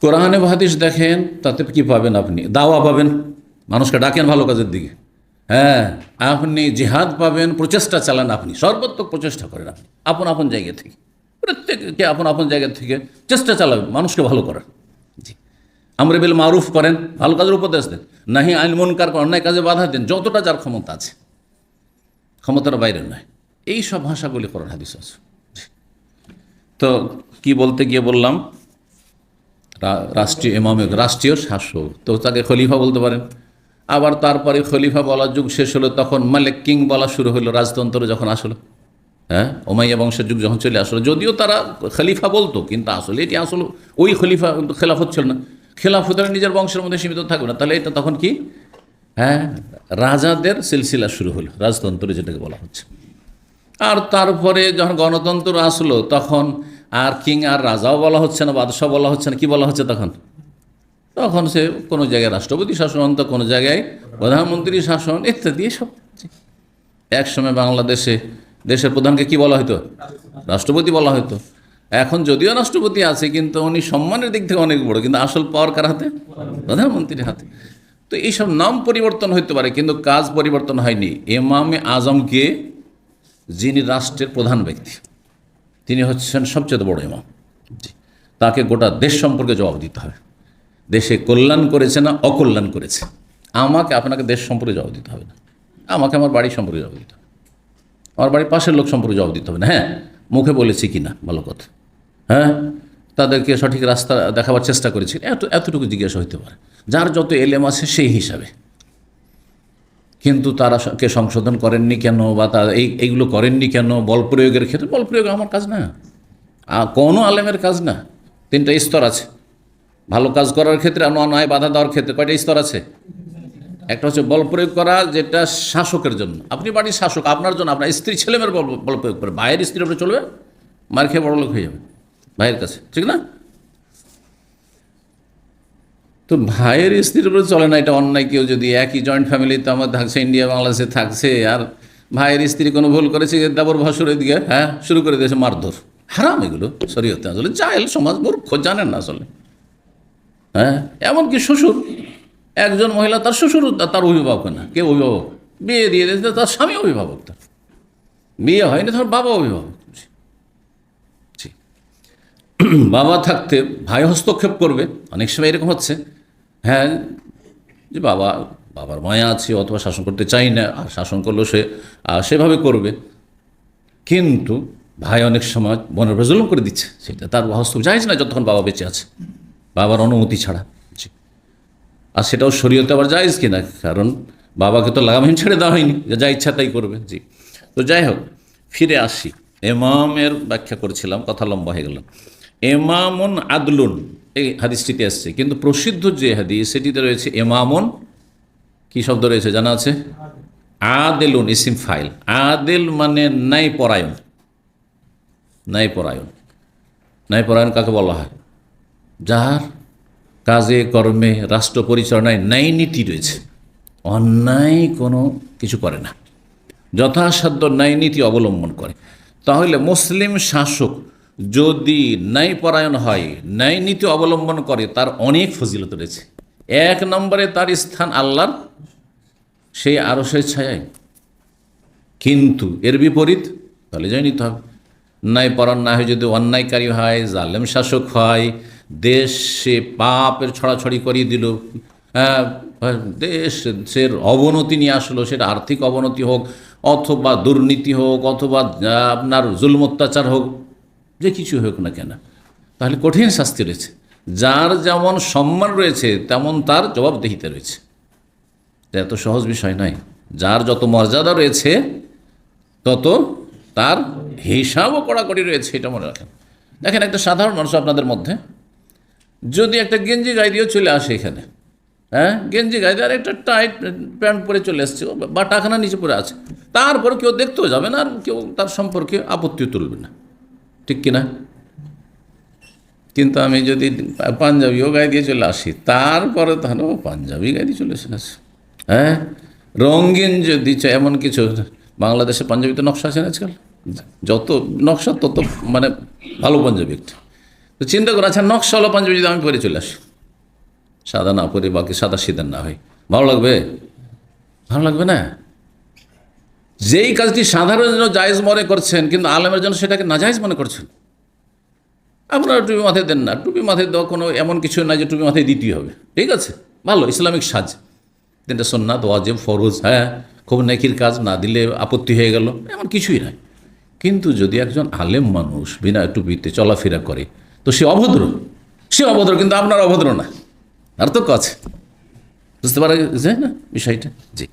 কোরআনে হাদিস দেখেন, তাতে কি পাবেন আপনি? দাওয়া পাবেন। মানুষকে ডাকেন ভালো কাজের দিকে। হ্যাঁ আপনি জিহাদ পাবেন, প্রচেষ্টা চালান আপনি। সর্বোত্তক প্রচেষ্টা করেন আপনি, আপন আপন জায়গা থেকে। প্রত্যেককে আপন আপন জায়গা থেকে চেষ্টা চালাবেন, মানুষকে ভালো করার। জি। আমরে বিল মারুফ করেন, ভালো কাজের উপদেশ দেন। নাহি আইন মনকার অন্যায় কাজে বাধা দেন, যতটা যার ক্ষমতা আছে। ক্ষমতার বাইরে নয়। এই সব ভাষাগুলি করেন হাদিস আছে। তো কি বলতে গিয়ে বললাম রাষ্ট্রীয় ইমামে রাষ্ট্রীয় শাসক। তো তাকে খলিফা বলতে পারেন। আবার তারপরে খলিফা বলার যুগ শেষ হলো, তখন মালিক কিং বলা শুরু হলো, রাজতন্ত্র যখন আসলো। হ্যাঁ? ওমাইয়া বংশের যুগ যখন চলে আসলো, যদিও তারা খলিফা বলতো, কিন্তু আসলে এটি আসলে ওই খলিফা খেলাফত ছিল না। খেলাফত নিজের বংশের মধ্যে সীমিত থাকবে না। তাহলে এটা তখন কি? হ্যাঁ? রাজাদের সিলসিলা শুরু হলো, রাজতন্ত্র যেটাকে বলা হচ্ছে। আর তারপরে যখন গণতন্ত্র আসলো, তখন আর কিং আর রাজাও বলা হচ্ছে না বাদশাহ বলা হচ্ছে না, কি বলা হচ্ছে তখন? তখন সে কোনো জায়গায় রাষ্ট্রপতি শাসন তো কোনো জায়গায় প্রধানমন্ত্রী শাসন, ইত্যাদি সব। এক সময় বাংলাদেশে দেশের প্রধানকে কি বলা হতো রাষ্ট্রপতি বলা হতো এখন যদিও রাষ্ট্রপতি আছে, কিন্তু উনি সম্মানের দিক থেকে অনেক বড়, কিন্তু আসল পাওয়ার কার হাতে? প্রধানমন্ত্রীর হাতে। তো এইসব নাম পরিবর্তন হতে পারে, কিন্তু কাজ পরিবর্তন হয়নি। এমামে আজমকে যিনি রাষ্ট্রের প্রধান ব্যক্তি। তিনি হচ্ছেন সবচেয়ে বড় ইমাম। তাকে গোটা দেশ সম্পর্কে জবাব দিতে হবে। দেশে কল্যাণ করেছে না অকল্যাণ করেছে? আমাকে আপনাকে দেশ সম্পর্কে জবাব দিতে হবে না। আমাকে আমার বাড়ি সম্পর্কে জবাব দিতে হবে। আমার বাড়ির পাশের লোক সম্পর্কে জবাব দিতে হবে না। হ্যাঁ মুখে বলেছি কি না ভালো কথা। হ্যাঁ তাদেরকে সঠিক রাস্তা দেখাবার চেষ্টা করেছি। এত, এতটুকু জিজ্ঞাসা হইতে পারে। যার যত এলেম আছে সেই হিসাবে। কিন্তু তারা কে সংশোধন করেননি কেন বা তারা এই, এইগুলো করেননি কেন? বল প্রয়োগের ক্ষেত্রে, বল প্রয়োগ আমার কাজ না। কোনো আলেমের কাজ না। তিনটা স্তর আছে। ভালো কাজ করার ক্ষেত্রে আর নয় বাধা দেওয়ার ক্ষেত্রে কয়টা স্তর আছে? একটা হচ্ছে বল প্রয়োগ করা, যেটা শাসকের জন্য। আপনি বাড়ির শাসক, আপনার জন্য, আপনার স্ত্রী ছেলেমেয়ের বল বল প্রয়োগ করে। ভাইয়ের স্ত্রী আপনি চলবে মার খেয়ে বড় লোক হয়ে যাবে, ভাইয়ের কাছে। ঠিক না? তো ভাইয়ের স্ত্রীর উপরে চলে না, এটা অন্যায় কেউ যদি একই জয়েন্ট ফ্যামিলিতে আমার থাকছে ইন্ডিয়া বাংলাদেশে থাকছে, আর ভাইয়ের স্ত্রী কোনো ভুল করেছে দেবর ভাসুরের দিকে হ্যাঁ শুরু করে দিয়েছে মারধর। হারাম এগুলো, শরীয়তে আসলে। জাহেল সমাজ মূর্খ, জানেন না আসলে। হ্যাঁ এমনকি শ্বশুর, একজন মহিলা তার শ্বশুর, তার অভিভাবক না, কে অভিভাবক? বিয়ে দিয়ে দিয়েছে তার স্বামী অভিভাবক তার। বিয়ে হয়নি, তার বাবা অভিভাবক। বাবা থাকতে ভাই হস্তক্ষেপ করবে, অনেক সময় এরকম হচ্ছে। হ্যাঁ যে বাবা, বাবার মায়া আছে, অথবা শাসন করতে চাই না, আর শাসন করলেও সে সেভাবে করবে। কিন্তু ভাই অনেক সময় মনের উপরে জুলুম করে দিচ্ছে। সেটা তার হস্তক্ষেপ যাইজ না যতক্ষণ বাবা বেঁচে আছে। বাবার অনুমতি ছাড়া। আর সেটাও শরীয়তে আবার জায়েজ কিনা? কারণ বাবাকে তো লাগামহীন ছেড়ে দেওয়া হয়নি। যে যা ইচ্ছা তাই করবে। জি। তো যাই হোক, ফিরে আসি। এমামের ব্যাখ্যা করেছিলাম, কথা লম্বা হয়ে গেল। এমামুন আদলুন। এই হাদিসটিতে আসছে। কিন্তু প্রসিদ্ধ যে হাদিস, সেটিতে রয়েছে এমামুন কি শব্দ রয়েছে জানা আছে? আদেলুন ইসিম ফাইল। আদেল মানে নাই পরায়ণ নাই পরায়ণ নাই পরায়ণ কাকে বলা হয়? যার কাজে, কর্মে, রাষ্ট্র পরিচালনায় ন্যায় নীতি রয়েছে। অন্যায় কোনো কিছু করে না। যথাসাধ্য ন্যায় নীতি অবলম্বন করে। তাহলে মুসলিম শাসক যদি ন্যায় পরায়ণ হয় ন্যায় নীতি অবলম্বন করে তার অনেক ফজিলত রয়েছে। এক নম্বরে তার স্থান আল্লাহর সেই আরও সেই ছায়ায়। কিন্তু এর বিপরীত তাহলে যাই নিতে হবে। ন্যায় না হয় যদি অন্যায়কারী হয় জালেম শাসক হয় দেশে পাপের ছড়াছড়ি করিয়ে দিল হ্যাঁ, দেশের অবনতি নিয়ে আসলো সেটা আর্থিক অবনতি হোক অথবা দুর্নীতি হোক অথবা আপনার জুলম অত্যাচার হোক যে কিছু হোক না কেন। তাহলে কঠিন শাস্তি রয়েছে। যার যেমন সম্মান রয়েছে, তেমন তার জবাবদিহিতে রয়েছে। এটা এত সহজ বিষয় নয়। যার যত মর্যাদা রয়েছে, তত তার হিসাবও কড়াকড়ি রয়েছে, এটা মনে রাখেন। দেখেন, একটা সাধারণ মানুষ আপনাদের মধ্যে, যদি একটা গেঞ্জি গায়ে দিয়েও চলে আসে এখানে হ্যাঁ গেঞ্জি গায়ে দিয়ে একটা টাইট প্যান্ট পরে চলে এসছে, বা টাকানা নিচে পরে আছে, তারপর কেউ দেখতেও যাবে না আর কেউ তার সম্পর্কে আপত্তি তুলবে না। ঠিক কিনা? কিন্তু আমি যদি পাঞ্জাবিও গায়ে দিয়ে চলে আসি, তারপরে তাহলে ও পাঞ্জাবি গায়ে দিয়ে চলে আছে হ্যাঁ? রঙিন যদি এমন কিছু, বাংলাদেশে পাঞ্জাবিতে নকশা আছে আজকাল? যত নকশা, তত মানে ভালো পাঞ্জাবি একটা। তো চিন্তা করে আচ্ছা নকশালো পাঞ্জাবি যদি আমি পরে চলে আসি। সাদা না পরে, বাকি সাদা সিদা না হয়। ভালো লাগবে? ভালো লাগবে না? যেই কাজটি সাধারণের জন্য জায়েজ মনে করছেন, কিন্তু আলেমের জন্য সেটাকে নাজায়েজ মনে করছেন? আপনারা টুপি মাথায় দেন না। টুপি মাথায় দেওয়া কোনো এমন কিছু নাই যে টুপি মাথায় দিতেই হবে। ঠিক আছে? ভালো, ইসলামিক সাজ। তিনটা সন্ন্যাত ওয়াজেব ফরজ হ্যাঁ খুব নেকির কাজ, না দিলে আপত্তি হয়ে গেল, এমন কিছুই নাই। কিন্তু যদি একজন আলেম মানুষ বিনা টুপিতে চলাফেরা করে, তো সে অভদ্র। সে অভদ্র, কিন্তু আপনার অভদ্র না। আর তো কাছে বুঝতে পারা যায় না বিষয়টা? জি।